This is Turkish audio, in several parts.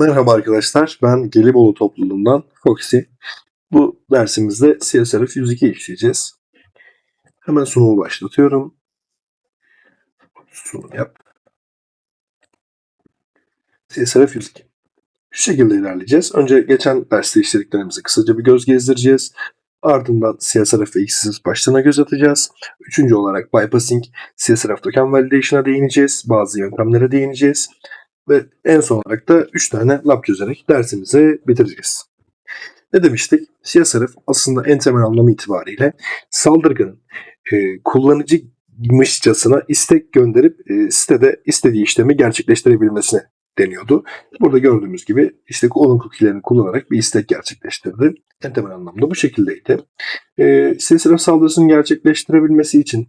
Merhaba arkadaşlar, ben Gelibolu topluluğundan Foxy. Bu dersimizde CSRF 102 işleyeceğiz. Hemen sunumu başlatıyorum. Sunum yap. CSRF 102. Şu şekilde ilerleyeceğiz. Önce geçen derste işlediklerimizi kısaca bir göz gezdireceğiz. Ardından CSRF ve XSS başlığına göz atacağız. Üçüncü olarak bypassing, CSRF token validation'a değineceğiz. Bazı yöntemlere değineceğiz. Ve en son olarak da 3 tane lab çözerek dersimizi bitireceğiz. Ne demiştik? CSRF aslında en temel anlamı itibariyle saldırganın e, kullanıcıymışçasına istek gönderip e, sitede istediği işlemi gerçekleştirebilmesine deniyordu. Burada gördüğümüz gibi işte onun cookie'lerini kullanarak bir istek gerçekleştirdi. En temel anlamda bu şekildeydi. E, CSRF saldırısını gerçekleştirebilmesi için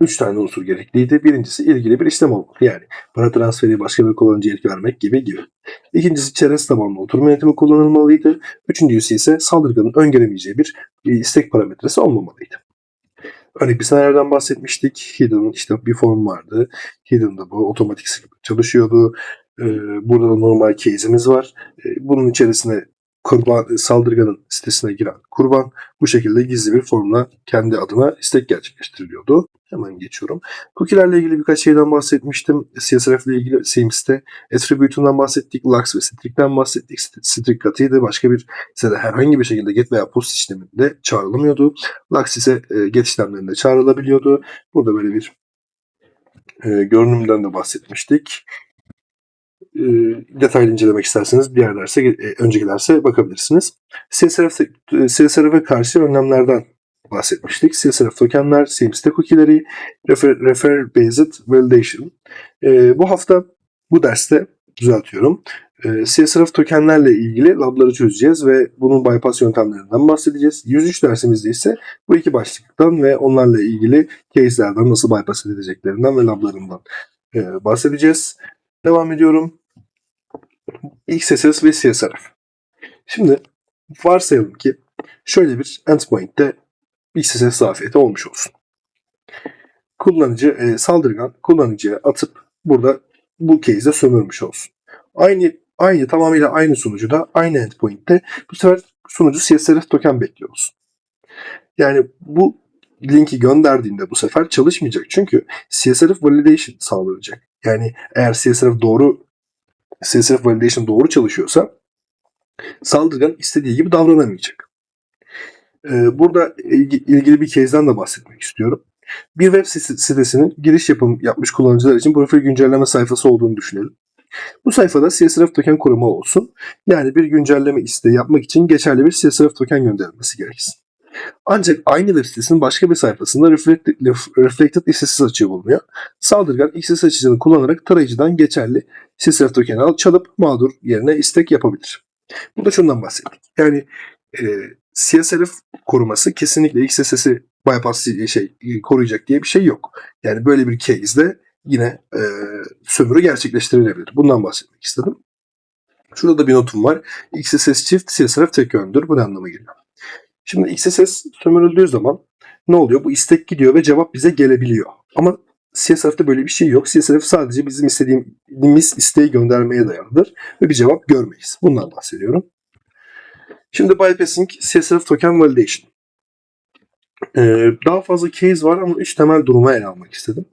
3 tane unsur gerekliydi. Birincisi ilgili bir işlem olmalı. Yani para transferi başka bir kullanıcıya etki vermek gibi gibi. İkincisi çerez tabanlı oturma yönetimi kullanılmalıydı. Üçüncüsü ise saldırganın öngöremeyeceği bir istek parametresi olmamalıydı. Örnek bir senaryodan bahsetmiştik. Hidden'ın işte bir form vardı. Hidden'da bu otomatik çalışıyordu. Ee, burada da normal case'imiz var. Ee, bunun içerisine kurban, saldırganın sitesine giren kurban bu şekilde gizli bir formla kendi adına istek gerçekleştiriliyordu. Hemen geçiyorum. Cookie'lerle ilgili birkaç şeyden bahsetmiştim. CSRF ile ilgili Sims'te attribute'undan bahsettik. Lux ve Strict'ten bahsettik. Strict katıydı. Başka bir sitede herhangi bir şekilde get veya post işleminde çağrılamıyordu. Lux ise e, get işlemlerinde çağrılabiliyordu. Burada böyle bir e, görünümden de bahsetmiştik. E, detaylı incelemek isterseniz diğer derse, e, önceki bakabilirsiniz. CSRF, CSRF'e karşı önlemlerden bahsetmiştik. CSRF tokenler, same cookie'leri, refer, refer based validation. E, bu hafta bu derste düzeltiyorum. E, CSRF tokenlerle ilgili labları çözeceğiz ve bunun bypass yöntemlerinden bahsedeceğiz. 103 dersimizde ise bu iki başlıktan ve onlarla ilgili case'lerden nasıl bypass edileceklerinden ve lablarından e, bahsedeceğiz. Devam ediyorum. XSS ve CSRF. Şimdi varsayalım ki şöyle bir endpoint'te XSS zafiyeti olmuş olsun. Kullanıcı, e, saldırgan kullanıcıya atıp burada bu case'de sömürmüş olsun. Aynı aynı tamamıyla aynı sunucuda aynı endpoint'te bu sefer sunucu CSRF token bekliyor olsun. Yani bu linki gönderdiğinde bu sefer çalışmayacak. Çünkü CSRF validation sağlanacak. Yani eğer CSRF doğru CSRF validation doğru çalışıyorsa saldırgan istediği gibi davranamayacak. Ee, burada ilgili bir case'den de bahsetmek istiyorum. Bir web sitesinin giriş yapım yapmış kullanıcılar için profil güncelleme sayfası olduğunu düşünelim. Bu sayfada CSRF token koruma olsun. Yani bir güncelleme isteği yapmak için geçerli bir CSRF token gönderilmesi gereksin. Ancak aynı web sitesinin başka bir sayfasında Reflected, reflected XSS açığı bulunuyor. Saldırgan XSS açıcını kullanarak tarayıcıdan geçerli CSRF tokeni alıp çalıp mağdur yerine istek yapabilir. Burada şundan bahsettik. Yani e, CSRF koruması kesinlikle XSS'i bypass şey koruyacak diye bir şey yok. Yani böyle bir case'de yine e, sömürü gerçekleştirilebilir. Bundan bahsetmek istedim. Şurada da bir notum var. XSS çift, CSRF tek yöndür. Bu ne anlama geliyor? Şimdi XSS sömürüldüğü zaman ne oluyor? Bu istek gidiyor ve cevap bize gelebiliyor. Ama CSRF'de böyle bir şey yok. CSRF sadece bizim istediğimiz isteği göndermeye dayalıdır ve bir cevap görmeyiz. Bundan bahsediyorum. Şimdi bypassing CSRF token validation. Ee, daha fazla case var ama üç temel duruma ele almak istedim.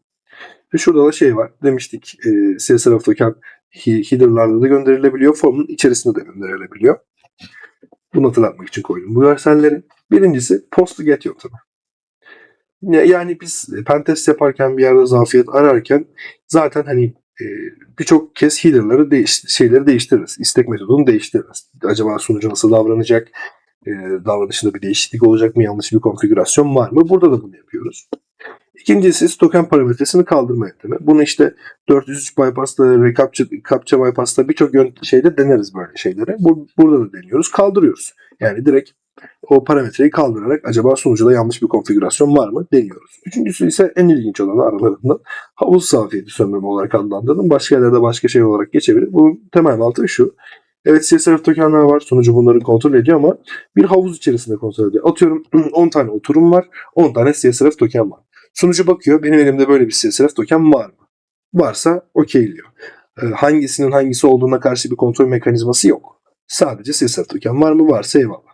Ve şurada da şey var. Demiştik e, CSRF token header'larda da gönderilebiliyor. Formun içerisinde de gönderilebiliyor. Bunu hatırlatmak için koydum bu görselleri. Birincisi post get yöntemi. Yani biz pentest yaparken bir yerde zafiyet ararken zaten hani birçok kez header'ları değiş, şeyleri değiştiririz. İstek metodunu değiştiririz. Acaba sunucu nasıl davranacak? E, davranışında bir değişiklik olacak mı? Yanlış bir konfigürasyon var mı? Burada da bunu yapıyoruz. İkincisi token parametresini kaldırma yöntemi. Bunu işte 403 bypass'ta, recaptcha, captcha bypass'ta birçok şeyde deneriz böyle şeyleri. Bu, burada da deniyoruz. Kaldırıyoruz. Yani direkt o parametreyi kaldırarak acaba sonucuda yanlış bir konfigürasyon var mı deniyoruz. Üçüncüsü ise en ilginç olanı aralarından havuz safiyeti sömürme olarak adlandırdım. Başka yerlerde başka şey olarak geçebilir. Bu temel mantığı şu. Evet CSRF tokenler var. Sonucu bunları kontrol ediyor ama bir havuz içerisinde kontrol ediyor. Atıyorum 10 tane oturum var. 10 tane CSRF token var. Sunucu bakıyor benim elimde böyle bir CSRF token var mı? Varsa okeyliyor. e, hangisinin hangisi olduğuna karşı bir kontrol mekanizması yok. Sadece CSRF token var mı? Varsa eyvallah.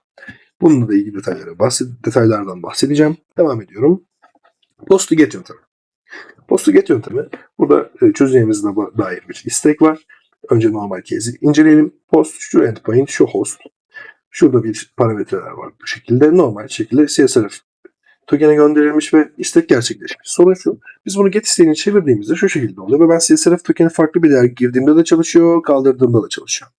Bununla da ilgili detaylara bahsed detaylardan bahsedeceğim. Devam ediyorum. Post to get yöntemi. Post to get yöntemi. Burada e, çözeceğimiz da- dair bir istek var. Önce normal case'i inceleyelim. Post şu endpoint, şu host. Şurada bir parametreler var bu şekilde. Normal şekilde CSRF token'e gönderilmiş ve istek gerçekleşmiş. Sorun şu. Biz bunu get isteğini çevirdiğimizde şu şekilde oluyor ve ben CSRF token'e farklı bir değer girdiğimde de çalışıyor, kaldırdığımda da çalışıyor.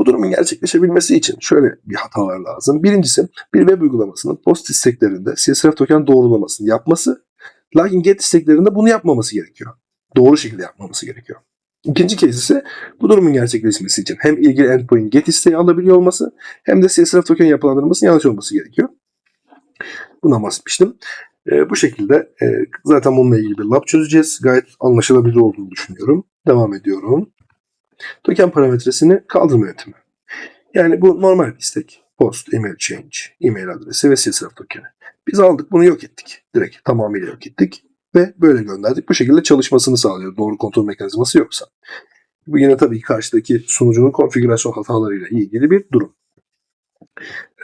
Bu durumun gerçekleşebilmesi için şöyle bir hatalar lazım. Birincisi bir web uygulamasının post isteklerinde CSRF token doğrulamasını yapması. Lakin get isteklerinde bunu yapmaması gerekiyor. Doğru şekilde yapmaması gerekiyor. İkinci kez ise bu durumun gerçekleşmesi için hem ilgili endpoint get isteği alabiliyor olması hem de CSRF token yapılandırmasının yanlış olması gerekiyor. Buna basmıştım. Ee, bu şekilde e, zaten bununla ilgili bir lab çözeceğiz. Gayet anlaşılabilir olduğunu düşünüyorum. Devam ediyorum. Token parametresini kaldırma yöntemi. Yani bu normal bir istek. Post, email change, email adresi ve CSRF tokeni. Biz aldık bunu yok ettik. Direkt tamamıyla yok ettik. Ve böyle gönderdik. Bu şekilde çalışmasını sağlıyor. Doğru kontrol mekanizması yoksa. Bu yine tabii ki karşıdaki sunucunun konfigürasyon hatalarıyla ilgili bir durum.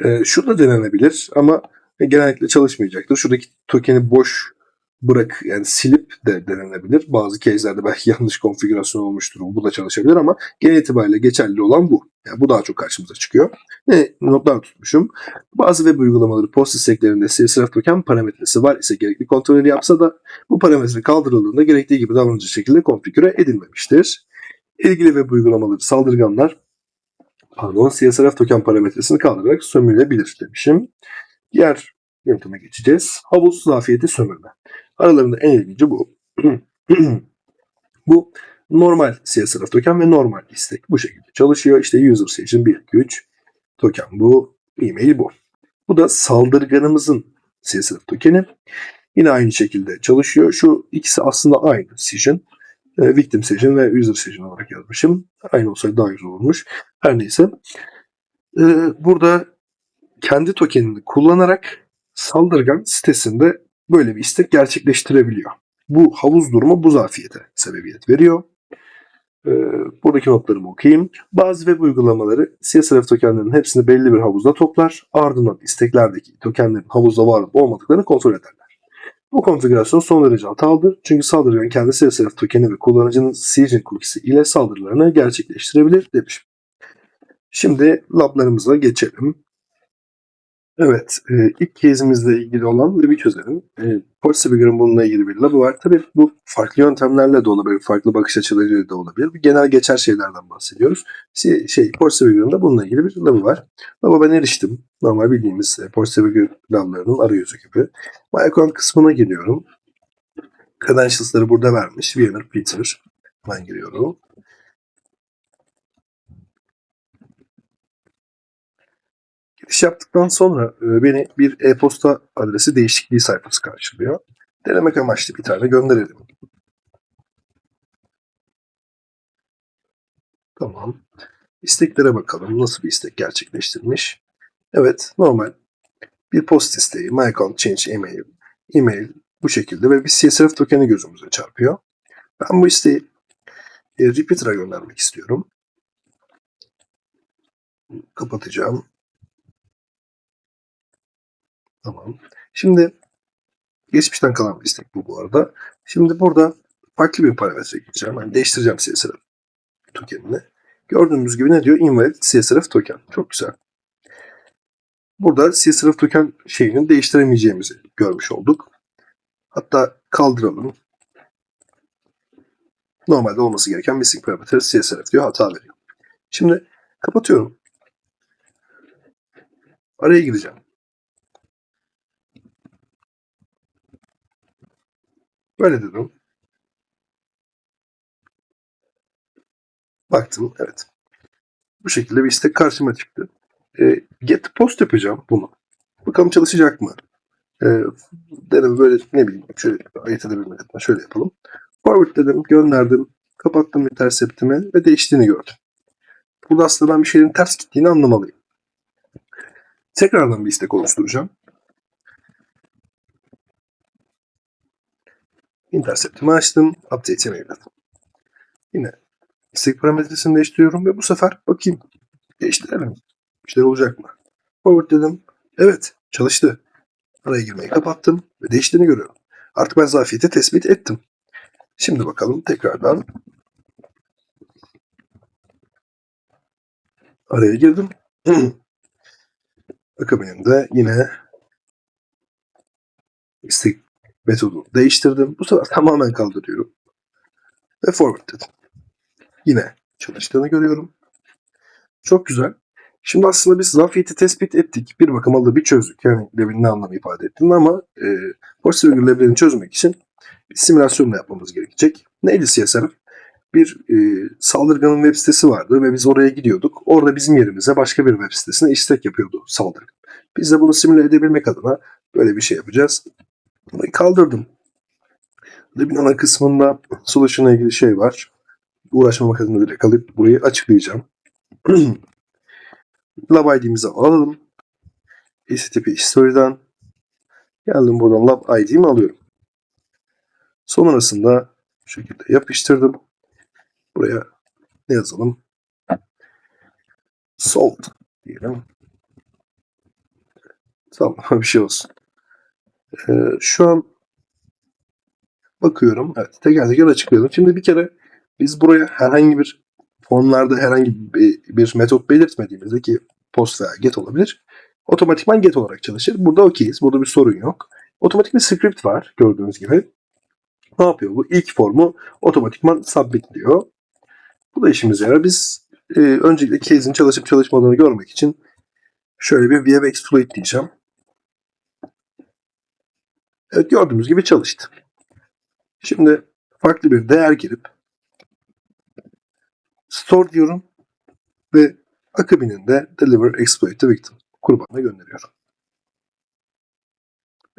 Ee, şu da denenebilir ama genellikle çalışmayacaktır. Şuradaki tokeni boş bırak yani silip de denenebilir. Bazı case'lerde belki yanlış konfigürasyon olmuştur. Bu da çalışabilir ama genel itibariyle geçerli olan bu. Yani bu daha çok karşımıza çıkıyor. Ne notlar tutmuşum. Bazı web uygulamaları post isteklerinde CSRF token parametresi var ise gerekli kontrolleri yapsa da bu parametre kaldırıldığında gerektiği gibi davranıcı şekilde konfigüre edilmemiştir. İlgili web uygulamaları saldırganlar pardon CSRF token parametresini kaldırarak sömürülebilir demişim. Diğer yönteme geçeceğiz. Havuz zafiyeti sömürme. Aralarında en ilginci bu. bu normal CSRF token ve normal istek. Bu şekilde çalışıyor. İşte user session 1, 2, 3 token bu. E-mail bu. Bu da saldırganımızın CSRF tokeni. Yine aynı şekilde çalışıyor. Şu ikisi aslında aynı session. E, victim session ve user session olarak yazmışım. Aynı olsaydı daha güzel olmuş. Her neyse. E, burada kendi tokenini kullanarak saldırgan sitesinde böyle bir istek gerçekleştirebiliyor. Bu havuz durumu bu zafiyete sebebiyet veriyor. Ee, buradaki notlarımı okuyayım. Bazı web uygulamaları CSRF tokenlerinin hepsini belli bir havuzda toplar. Ardından isteklerdeki tokenlerin havuzda var olup olmadıklarını kontrol ederler. Bu konfigürasyon son derece hatalıdır. Çünkü saldırgan kendi CSRF tokeni ve kullanıcının Siegen cookie'si ile saldırılarını gerçekleştirebilir demiş. Şimdi lablarımıza geçelim. Evet, e, ilk case'imizle ilgili olan lab'i çözelim. E, Portsfigur'ın bununla ilgili bir lab'ı var. Tabii bu farklı yöntemlerle de olabilir, farklı bakış açılarıyla da olabilir. Bir genel geçer şeylerden bahsediyoruz. Şey, şey Portsfigur'ın da bununla ilgili bir lab'ı var. Lab'a ben eriştim. Normal bildiğimiz e, Portsfigure lab'larının arayüzü gibi. My kısmına giriyorum. Credentials'ları burada vermiş. Winner Peter. Ben giriyorum. Giriş yaptıktan sonra e, beni bir e-posta adresi değişikliği sayfası karşılıyor. Denemek amaçlı bir tane gönderelim. Tamam. İsteklere bakalım. Nasıl bir istek gerçekleştirmiş? Evet, normal. Bir post isteği, my account change email, email bu şekilde ve bir CSRF tokeni gözümüze çarpıyor. Ben bu isteği e, repeater'a göndermek istiyorum. Kapatacağım. Tamam. Şimdi geçmişten kalan bir istek bu bu arada. Şimdi burada farklı bir parametre gireceğim. Yani değiştireceğim CSRF tokenini. Gördüğümüz gibi ne diyor? Invalid CSRF token. Çok güzel. Burada CSRF token şeyini değiştiremeyeceğimizi görmüş olduk. Hatta kaldıralım. Normalde olması gereken missing parametre CSRF diyor hata veriyor. Şimdi kapatıyorum. Araya gireceğim. Böyle dedim. Baktım evet. Bu şekilde bir istek karşıma çıktı. E, get post yapacağım bunu. Bakalım çalışacak mı? E, dedim böyle ne bileyim şöyle ayırt edebilmek şöyle yapalım. Forward dedim gönderdim. Kapattım interceptimi ve değiştiğini gördüm. Burada aslında ben bir şeylerin ters gittiğini anlamalıyım. Tekrardan bir istek oluşturacağım. Intercept'imi açtım. Update'e mevladım. Yine istek parametresini değiştiriyorum ve bu sefer bakayım. Değiştirelim. Şey olacak mı? Forward dedim. Evet çalıştı. Araya girmeyi kapattım ve değiştiğini görüyorum. Artık ben zafiyeti tespit ettim. Şimdi bakalım tekrardan araya girdim. Akabinde yine istek metodu değiştirdim. Bu sefer tamamen kaldırıyorum. Ve forward dedim. Yine çalıştığını görüyorum. Çok güzel. Şimdi aslında biz zafiyeti tespit ettik. Bir bakıma da bir çözdük. Yani Levin'in ne anlamı ifade ettiğini ama e, Figure Levin'i çözmek için bir simülasyon da yapmamız gerekecek. Neydi CSRF? Bir e, saldırganın web sitesi vardı ve biz oraya gidiyorduk. Orada bizim yerimize başka bir web sitesine istek yapıyordu saldırgan. Biz de bunu simüle edebilmek adına böyle bir şey yapacağız. Burayı kaldırdım. Levin ana kısmında solution'la ilgili şey var. Uğraşmamak adına direkt alıp burayı açıklayacağım. Lab ID'mizi alalım. HTTP History'den geldim buradan Lab ID'mi alıyorum. Sonrasında bu şekilde yapıştırdım. Buraya ne yazalım? Salt diyelim. Tamam bir şey olsun. Ee, şu an bakıyorum. Evet teker teker açıklayalım. Şimdi bir kere biz buraya herhangi bir formlarda herhangi bir, bir metot belirtmediğimizde ki post veya get olabilir. Otomatikman get olarak çalışır. Burada okeyiz. Burada bir sorun yok. Otomatik bir script var gördüğünüz gibi. Ne yapıyor bu? İlk formu otomatikman submit diyor. Bu da işimize yarar. Biz e, öncelikle case'in çalışıp çalışmadığını görmek için şöyle bir web exploit diyeceğim. Evet gördüğümüz gibi çalıştı. Şimdi farklı bir değer girip store diyorum ve akabininde deliver exploit to victim kurbanına gönderiyorum.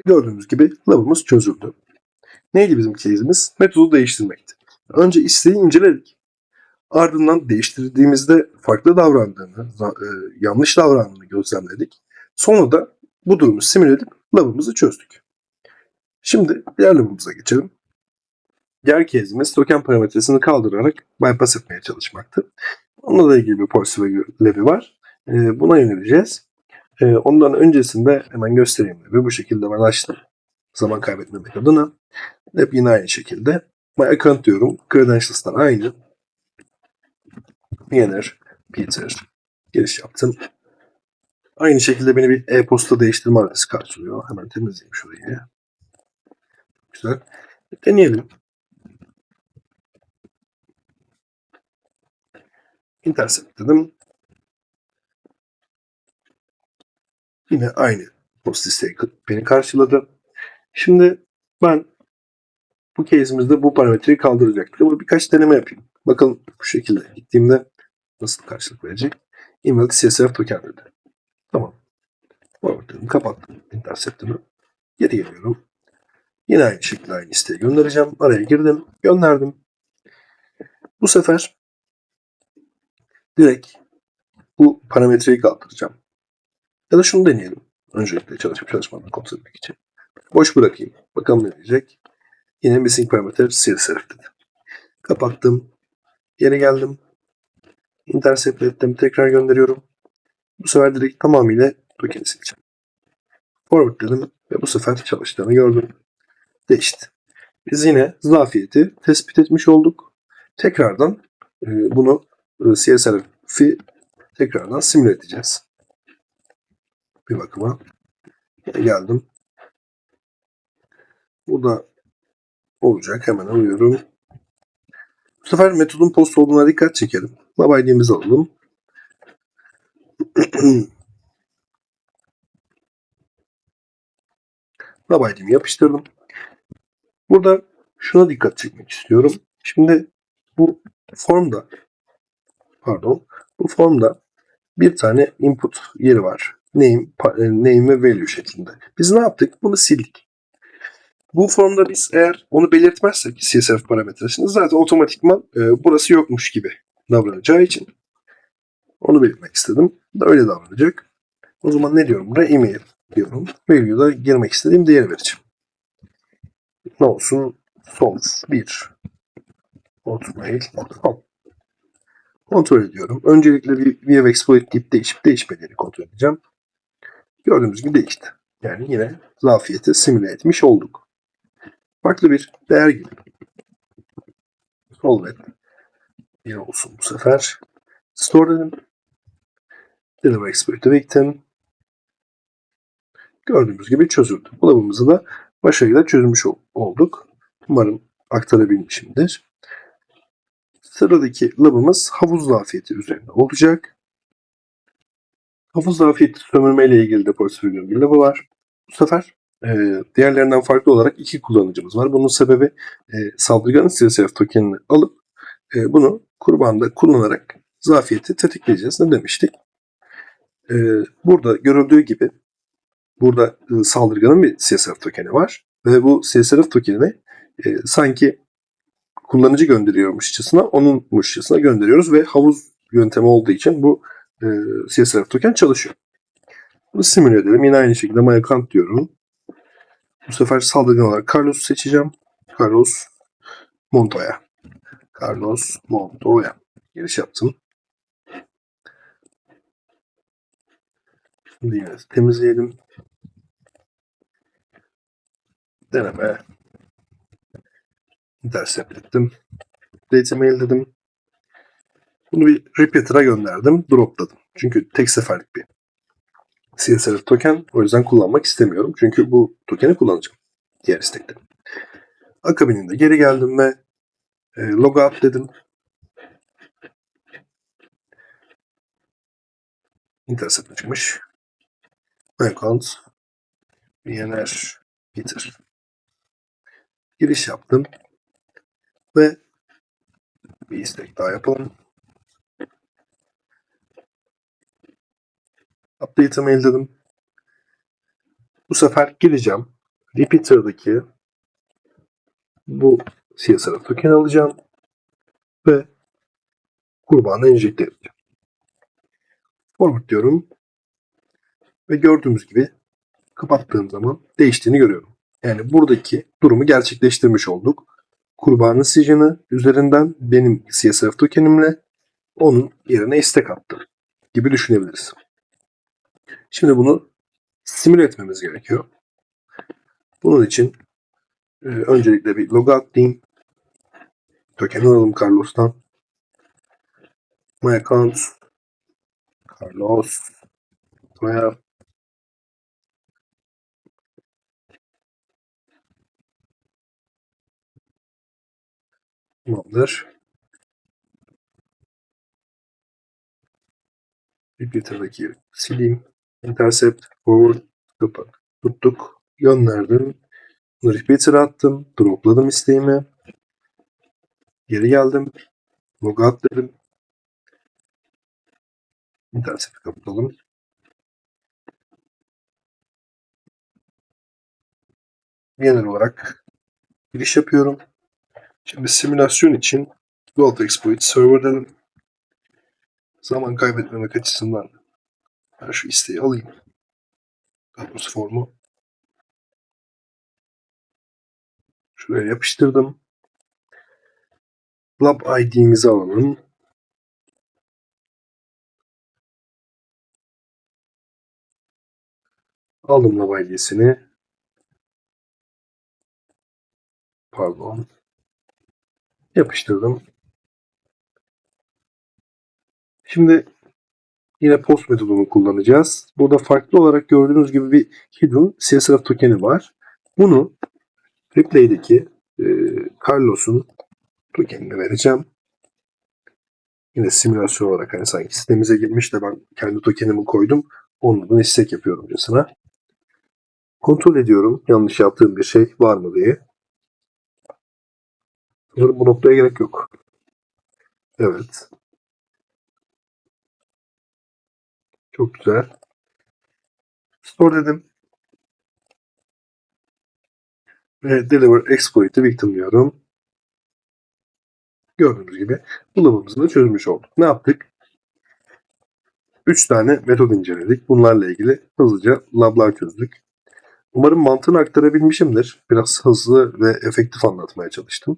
Gördüğünüz gibi labımız çözüldü. Neydi bizim case'imiz? Metodu değiştirmekti. Önce isteği inceledik. Ardından değiştirdiğimizde farklı davrandığını, e, yanlış davrandığını gözlemledik. Sonra da bu durumu simüle edip labımızı çözdük. Şimdi diğer labımıza geçelim. Diğer case'imiz token parametresini kaldırarak bypass etmeye çalışmaktı. Onunla da ilgili bir Porsive levi var. E, buna yöneleceğiz. E, ondan öncesinde hemen göstereyim levi. Bu şekilde ben açtım. Zaman kaybetmemek adına. Hep yine aynı şekilde. My account diyorum. Credentials'tan aynı. Yener, Peter. Giriş yaptım. Aynı şekilde beni bir e-posta değiştirme adresi karşılıyor. Hemen temizleyeyim şurayı. Güzel. Deneyelim. Intercept dedim. Yine aynı post isteği beni karşıladı. Şimdi ben bu case'imizde bu parametreyi kaldıracaktık. Ama birkaç deneme yapayım. Bakalım bu şekilde gittiğimde nasıl karşılık verecek. Email CSV token dedi. Tamam. Forward dedim. Kapattım intercept'ını. Geri geliyorum. Yine aynı şekilde aynı isteği göndereceğim. Araya girdim. Gönderdim. Bu sefer direkt bu parametreyi kaldıracağım. Ya da şunu deneyelim. Öncelikle çalışıp çalışmadığını kontrol etmek için. Boş bırakayım. Bakalım ne diyecek. Yine missing parameter CSRF dedi. Kapattım. Geri geldim. Intercept ettim. Tekrar gönderiyorum. Bu sefer direkt tamamıyla token'i sileceğim. Forward dedim ve bu sefer çalıştığını gördüm. Değişti. Biz yine zafiyeti tespit etmiş olduk. Tekrardan e, bunu e, CSRF'i tekrardan simüle edeceğiz. Bir bakıma. Geldim. Burada olacak. Hemen alıyorum. Bu sefer metodun post olduğuna dikkat çekelim. Lab ID'mizi alalım. Lab ID'mi yapıştırdım. Burada şuna dikkat çekmek istiyorum. Şimdi bu formda pardon bu formda bir tane input yeri var. Name, e, name ve value şeklinde. Biz ne yaptık? Bunu sildik. Bu formda biz eğer onu belirtmezsek CSV parametresini zaten otomatikman e, burası yokmuş gibi davranacağı için onu belirtmek istedim. Da öyle davranacak. O zaman ne diyorum buraya? Email diyorum. Value'da girmek istediğim değeri vereceğim. Ne olsun? Solve 1 hotmail.com Kontrol ediyorum. Öncelikle bir VF Exploit deyip değişip değişmediğini kontrol edeceğim. Gördüğümüz gibi değişti. Yani yine zafiyeti simüle etmiş olduk. Farklı bir değer gibi. Solvet. Bir olsun bu sefer. Store dedim. Deliver Exploit'e bekledim. Gördüğümüz gibi çözüldü. Bulabımızı da başarıyla çözmüş ol- olduk. Umarım aktarabilmişimdir. Sıradaki labımız havuz zafiyeti üzerinde olacak. Havuz zafiyeti sömürme ile ilgili de portföyün bir labı var. Bu sefer e, diğerlerinden farklı olarak iki kullanıcımız var. Bunun sebebi e, saldırganın CSF tokenini alıp e, bunu kurbanda kullanarak zafiyeti tetikleyeceğiz. Ne demiştik? E, burada görüldüğü gibi burada e, saldırganın bir CSF tokeni var ve bu CSF tokenini e, sanki kullanıcı gönderiyormuşçasına onunmuşçasına gönderiyoruz ve havuz yöntemi olduğu için bu e, CSRF token çalışıyor. Bunu simüle edelim. Yine aynı şekilde my account diyorum. Bu sefer saldırgan olarak Carlos'u seçeceğim. Carlos Montoya. Carlos Montoya. Giriş yaptım. Şimdi yine temizleyelim. Deneme. Intercept ettim. Data mail dedim. Bunu bir repeater'a gönderdim. Dropladım. Çünkü tek seferlik bir CSRF token. O yüzden kullanmak istemiyorum. Çünkü bu tokeni kullanacağım. Diğer istekte. Akabininde geri geldim ve e, logout dedim. Intercept çıkmış. Account BNR Peter. Giriş yaptım. Ve bir istek daha yapalım. Update'ı mail dedim. Bu sefer gireceğim. Repeater'daki bu CSRF token alacağım ve kurbağana enjekte edeceğim. Forward diyorum ve gördüğümüz gibi kapattığım zaman değiştiğini görüyorum. Yani buradaki durumu gerçekleştirmiş olduk. Kurbanın sicini üzerinden benim CSRF tokenimle onun yerine istek attım gibi düşünebiliriz. Şimdi bunu simüle etmemiz gerekiyor. Bunun için e, öncelikle bir logout diyeyim. Token alalım Carlos'tan. My account Carlos Toya Tamamdır. Repeater'daki sileyim. Intercept, forward, kapak. Tuttuk. Gönderdim. Bunu repeater'a attım. Dropladım isteğimi. Geri geldim. Logout dedim. Intercept'i kapatalım. Genel olarak giriş yapıyorum. Şimdi simülasyon için Gold Exploit Server. Zaman kaybetmemek açısından ben şu isteği alayım. Doğrusu formu. Şuraya yapıştırdım. Lab ID'mizi alalım. Aldım lab ID'sini. Pardon. Yapıştırdım. Şimdi yine post metodunu kullanacağız. Burada farklı olarak gördüğünüz gibi bir hidden CSRF tokeni var. Bunu replay'deki e, Carlos'un tokenini vereceğim. Yine simülasyon olarak hani sanki sitemize girmiş de ben kendi tokenimi koydum. Ondan istek yapıyorum diyorsun Kontrol ediyorum yanlış yaptığım bir şey var mı diye. Sanırım bu noktaya gerek yok. Evet. Çok güzel. Store dedim. Ve deliver exploit'i victim diyorum. Gördüğünüz gibi bulabımızı da çözmüş olduk. Ne yaptık? 3 tane metod inceledik. Bunlarla ilgili hızlıca lablar çözdük. Umarım mantığını aktarabilmişimdir. Biraz hızlı ve efektif anlatmaya çalıştım.